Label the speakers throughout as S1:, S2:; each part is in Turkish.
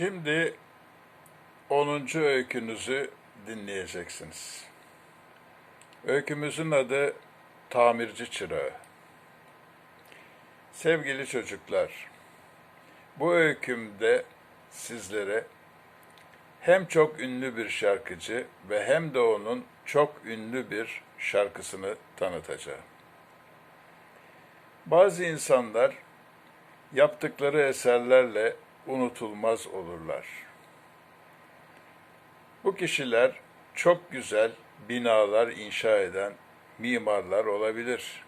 S1: Şimdi 10. öykünüzü dinleyeceksiniz. Öykümüzün adı Tamirci Çırağı. Sevgili çocuklar, bu öykümde sizlere hem çok ünlü bir şarkıcı ve hem de onun çok ünlü bir şarkısını tanıtacağım. Bazı insanlar yaptıkları eserlerle unutulmaz olurlar. Bu kişiler çok güzel binalar inşa eden mimarlar olabilir.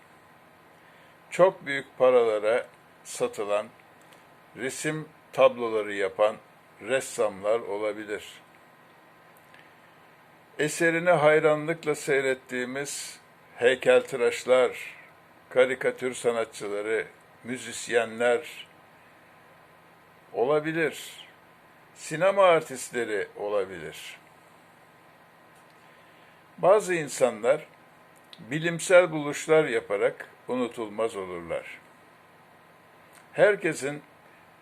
S1: Çok büyük paralara satılan resim tabloları yapan ressamlar olabilir. Eserini hayranlıkla seyrettiğimiz heykeltıraşlar, karikatür sanatçıları, müzisyenler olabilir. Sinema artistleri olabilir. Bazı insanlar bilimsel buluşlar yaparak unutulmaz olurlar. Herkesin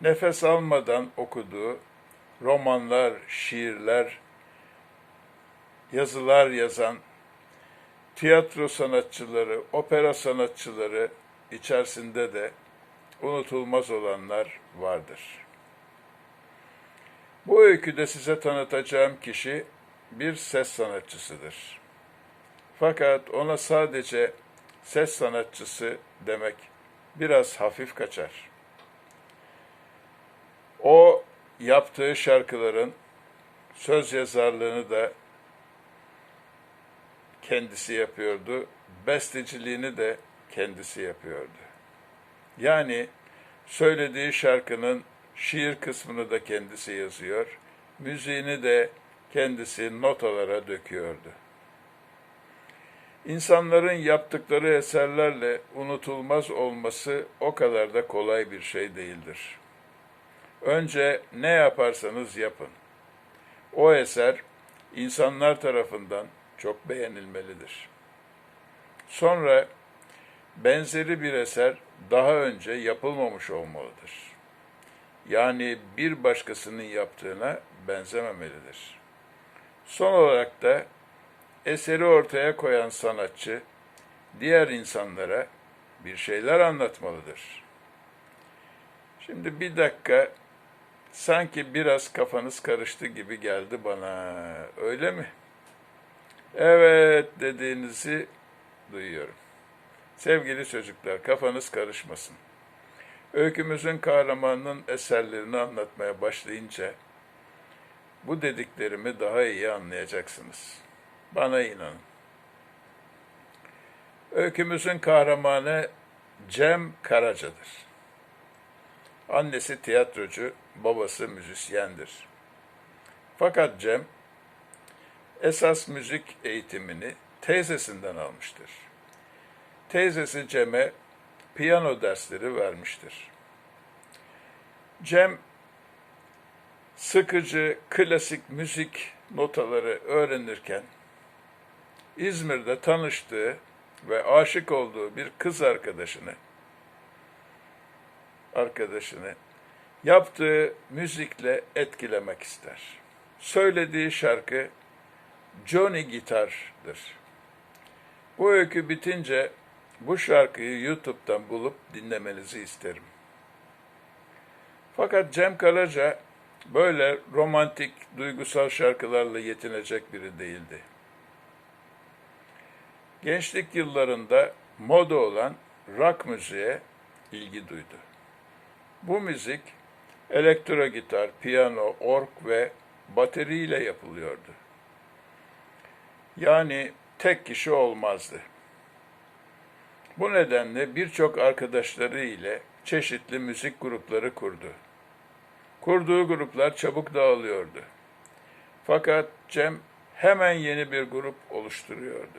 S1: nefes almadan okuduğu romanlar, şiirler, yazılar yazan tiyatro sanatçıları, opera sanatçıları içerisinde de unutulmaz olanlar vardır. Bu öyküde size tanıtacağım kişi bir ses sanatçısıdır. Fakat ona sadece ses sanatçısı demek biraz hafif kaçar. O yaptığı şarkıların söz yazarlığını da kendisi yapıyordu, besteciliğini de kendisi yapıyordu. Yani söylediği şarkının şiir kısmını da kendisi yazıyor, müziğini de kendisi notalara döküyordu. İnsanların yaptıkları eserlerle unutulmaz olması o kadar da kolay bir şey değildir. Önce ne yaparsanız yapın. O eser insanlar tarafından çok beğenilmelidir. Sonra benzeri bir eser daha önce yapılmamış olmalıdır. Yani bir başkasının yaptığına benzememelidir. Son olarak da eseri ortaya koyan sanatçı diğer insanlara bir şeyler anlatmalıdır. Şimdi bir dakika sanki biraz kafanız karıştı gibi geldi bana. Öyle mi? Evet dediğinizi duyuyorum. Sevgili çocuklar kafanız karışmasın. Öykümüzün kahramanının eserlerini anlatmaya başlayınca bu dediklerimi daha iyi anlayacaksınız. Bana inanın. Öykümüzün kahramanı Cem Karaca'dır. Annesi tiyatrocu, babası müzisyendir. Fakat Cem esas müzik eğitimini teyzesinden almıştır. Teyzesi Cem'e piyano dersleri vermiştir. Cem sıkıcı klasik müzik notaları öğrenirken İzmir'de tanıştığı ve aşık olduğu bir kız arkadaşını arkadaşını yaptığı müzikle etkilemek ister. Söylediği şarkı Johnny Gitar'dır. Bu öykü bitince bu şarkıyı YouTube'dan bulup dinlemenizi isterim. Fakat Cem Karaca böyle romantik, duygusal şarkılarla yetinecek biri değildi. Gençlik yıllarında moda olan rock müziğe ilgi duydu. Bu müzik elektro gitar, piyano, org ve bateriyle yapılıyordu. Yani tek kişi olmazdı. Bu nedenle birçok arkadaşları ile çeşitli müzik grupları kurdu. Kurduğu gruplar çabuk dağılıyordu. Fakat Cem hemen yeni bir grup oluşturuyordu.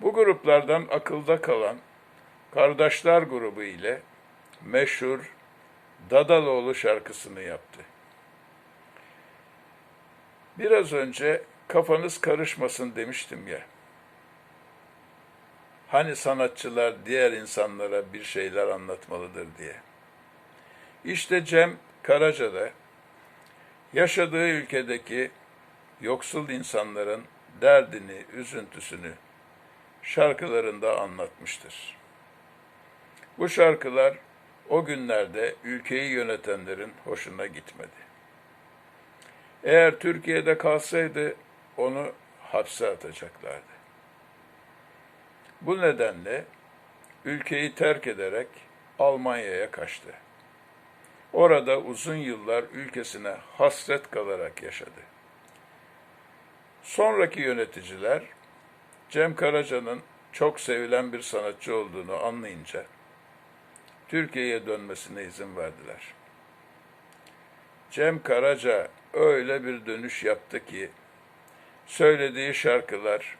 S1: Bu gruplardan akılda kalan Kardeşler grubu ile meşhur Dadaloğlu şarkısını yaptı. Biraz önce kafanız karışmasın demiştim ya. Hani sanatçılar diğer insanlara bir şeyler anlatmalıdır diye. İşte Cem Karaca da yaşadığı ülkedeki yoksul insanların derdini, üzüntüsünü şarkılarında anlatmıştır. Bu şarkılar o günlerde ülkeyi yönetenlerin hoşuna gitmedi. Eğer Türkiye'de kalsaydı onu hapse atacaklardı. Bu nedenle ülkeyi terk ederek Almanya'ya kaçtı. Orada uzun yıllar ülkesine hasret kalarak yaşadı. Sonraki yöneticiler Cem Karaca'nın çok sevilen bir sanatçı olduğunu anlayınca Türkiye'ye dönmesine izin verdiler. Cem Karaca öyle bir dönüş yaptı ki söylediği şarkılar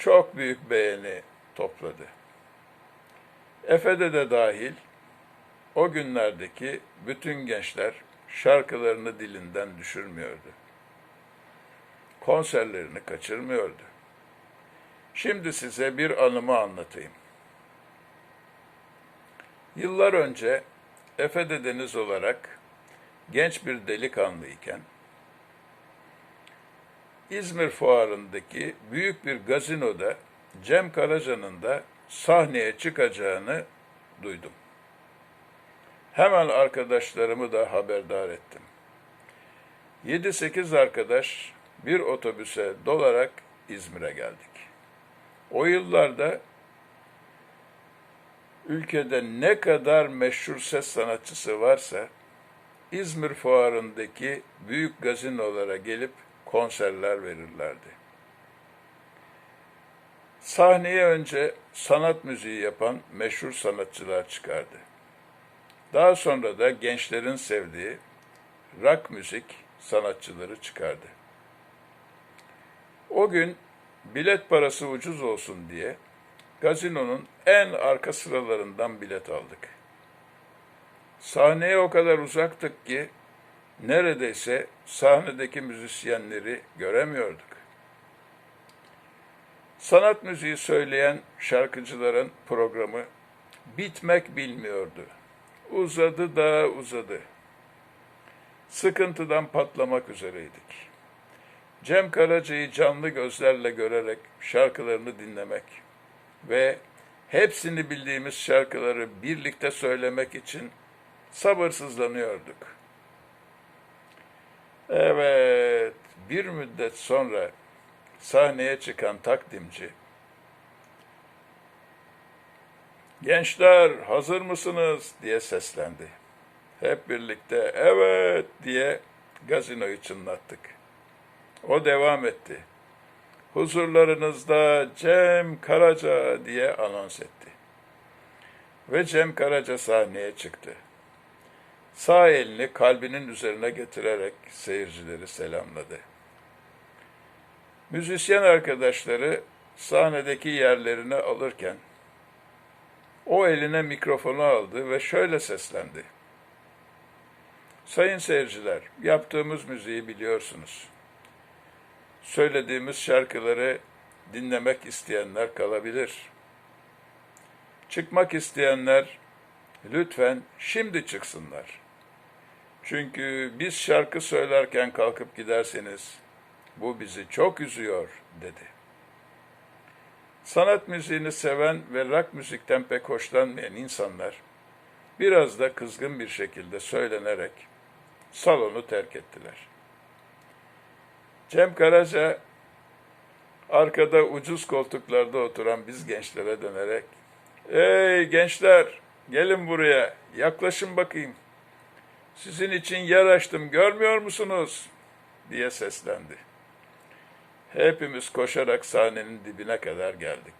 S1: çok büyük beğeni topladı. Efe'de de dahil o günlerdeki bütün gençler şarkılarını dilinden düşürmüyordu. Konserlerini kaçırmıyordu. Şimdi size bir anımı anlatayım. Yıllar önce Efe'de Deniz olarak genç bir delikanlıyken İzmir fuarındaki büyük bir gazinoda Cem Karaca'nın da sahneye çıkacağını duydum. Hemen arkadaşlarımı da haberdar ettim. 7-8 arkadaş bir otobüse dolarak İzmir'e geldik. O yıllarda ülkede ne kadar meşhur ses sanatçısı varsa İzmir fuarındaki büyük gazinolara gelip konserler verirlerdi. Sahneye önce sanat müziği yapan meşhur sanatçılar çıkardı. Daha sonra da gençlerin sevdiği rock müzik sanatçıları çıkardı. O gün bilet parası ucuz olsun diye gazinonun en arka sıralarından bilet aldık. Sahneye o kadar uzaktık ki neredeyse sahnedeki müzisyenleri göremiyorduk. Sanat müziği söyleyen şarkıcıların programı bitmek bilmiyordu. Uzadı da uzadı. Sıkıntıdan patlamak üzereydik. Cem Karaca'yı canlı gözlerle görerek şarkılarını dinlemek ve hepsini bildiğimiz şarkıları birlikte söylemek için sabırsızlanıyorduk. Evet, bir müddet sonra sahneye çıkan takdimci, Gençler hazır mısınız diye seslendi. Hep birlikte evet diye gazinoyu çınlattık. O devam etti. Huzurlarınızda Cem Karaca diye anons etti. Ve Cem Karaca sahneye çıktı. Sağ elini kalbinin üzerine getirerek seyircileri selamladı. Müzisyen arkadaşları sahnedeki yerlerini alırken o eline mikrofonu aldı ve şöyle seslendi. Sayın seyirciler, yaptığımız müziği biliyorsunuz. Söylediğimiz şarkıları dinlemek isteyenler kalabilir. Çıkmak isteyenler lütfen şimdi çıksınlar. Çünkü biz şarkı söylerken kalkıp giderseniz bu bizi çok üzüyor dedi. Sanat müziğini seven ve rock müzikten pek hoşlanmayan insanlar biraz da kızgın bir şekilde söylenerek salonu terk ettiler. Cem Karaca arkada ucuz koltuklarda oturan biz gençlere dönerek "Ey gençler, gelin buraya, yaklaşın bakayım. Sizin için yer açtım, görmüyor musunuz?" diye seslendi. Hepimiz koşarak sahnenin dibine kadar geldik.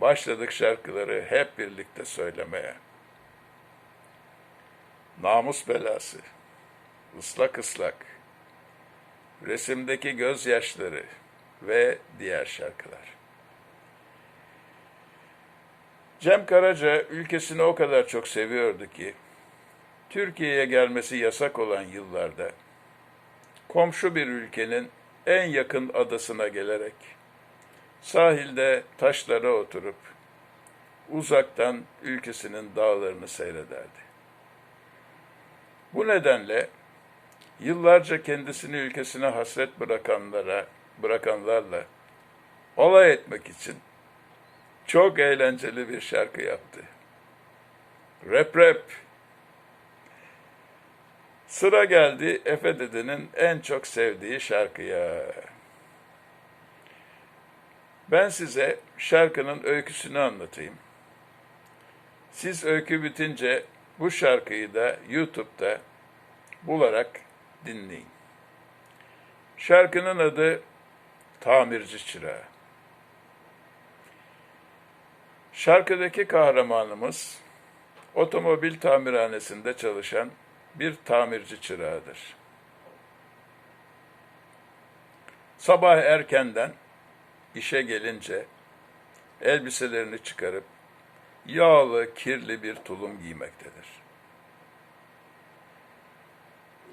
S1: Başladık şarkıları hep birlikte söylemeye. Namus belası, ıslak ıslak, resimdeki gözyaşları ve diğer şarkılar. Cem Karaca ülkesini o kadar çok seviyordu ki, Türkiye'ye gelmesi yasak olan yıllarda, komşu bir ülkenin en yakın adasına gelerek, sahilde taşlara oturup, uzaktan ülkesinin dağlarını seyrederdi. Bu nedenle yıllarca kendisini ülkesine hasret bırakanlara, bırakanlarla alay etmek için çok eğlenceli bir şarkı yaptı. Rap rap. Sıra geldi Efe Dede'nin en çok sevdiği şarkıya. Ben size şarkının öyküsünü anlatayım. Siz öykü bitince bu şarkıyı da YouTube'da bularak dinleyin. Şarkının adı Tamirci Çırağı. Şarkıdaki kahramanımız otomobil tamirhanesinde çalışan bir tamirci çırağıdır. Sabah erkenden işe gelince elbiselerini çıkarıp yağlı, kirli bir tulum giymektedir.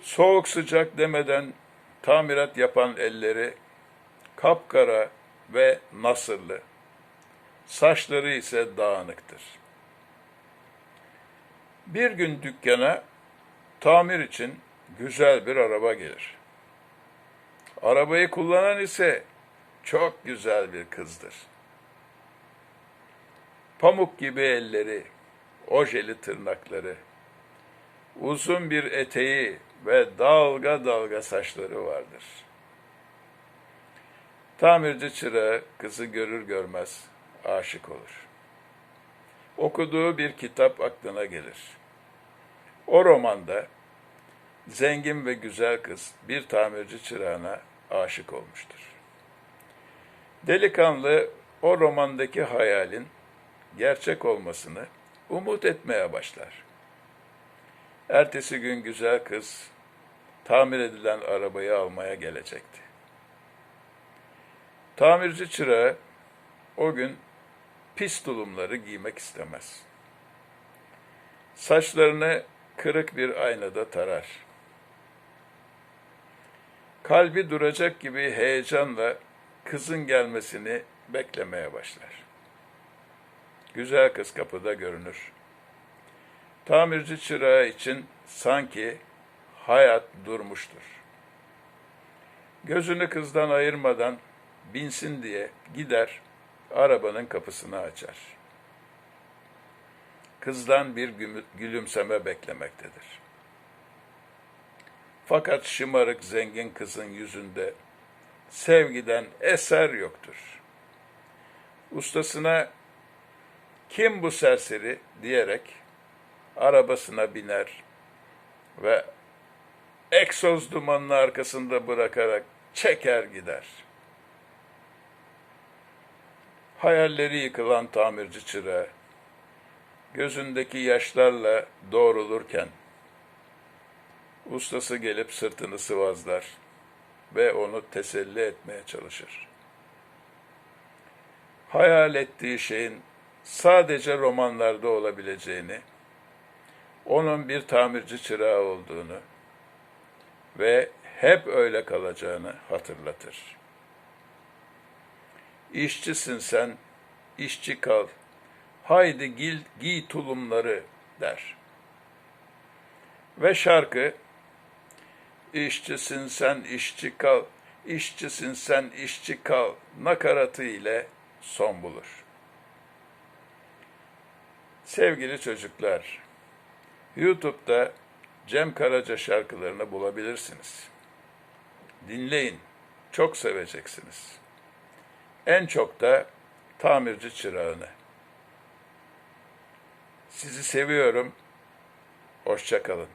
S1: Soğuk sıcak demeden tamirat yapan elleri kapkara ve nasırlı, saçları ise dağınıktır. Bir gün dükkana tamir için güzel bir araba gelir. Arabayı kullanan ise çok güzel bir kızdır. Pamuk gibi elleri, ojeli tırnakları, uzun bir eteği ve dalga dalga saçları vardır. Tamirci çırağı kızı görür görmez aşık olur. Okuduğu bir kitap aklına gelir. O romanda zengin ve güzel kız bir tamirci çırağına aşık olmuştur. Delikanlı o romandaki hayalin gerçek olmasını umut etmeye başlar. Ertesi gün güzel kız tamir edilen arabayı almaya gelecekti. Tamirci çırağı o gün pis tulumları giymek istemez. Saçlarını kırık bir aynada tarar. Kalbi duracak gibi heyecanla kızın gelmesini beklemeye başlar. Güzel kız kapıda görünür. Tamirci çırağı için sanki hayat durmuştur. Gözünü kızdan ayırmadan binsin diye gider, arabanın kapısını açar. Kızdan bir gülümseme beklemektedir. Fakat şımarık zengin kızın yüzünde sevgiden eser yoktur. Ustasına kim bu serseri diyerek arabasına biner ve egzoz dumanını arkasında bırakarak çeker gider. Hayalleri yıkılan tamirci çırağı, gözündeki yaşlarla doğrulurken, ustası gelip sırtını sıvazlar ve onu teselli etmeye çalışır. Hayal ettiği şeyin sadece romanlarda olabileceğini, onun bir tamirci çırağı olduğunu ve hep öyle kalacağını hatırlatır. İşçisin sen, işçi kal, haydi gil, giy tulumları der. Ve şarkı, işçisin sen, işçi kal, işçisin sen, işçi kal nakaratı ile son bulur. Sevgili çocuklar, YouTube'da Cem Karaca şarkılarını bulabilirsiniz. Dinleyin, çok seveceksiniz. En çok da tamirci çırağını. Sizi seviyorum. Hoşça kalın.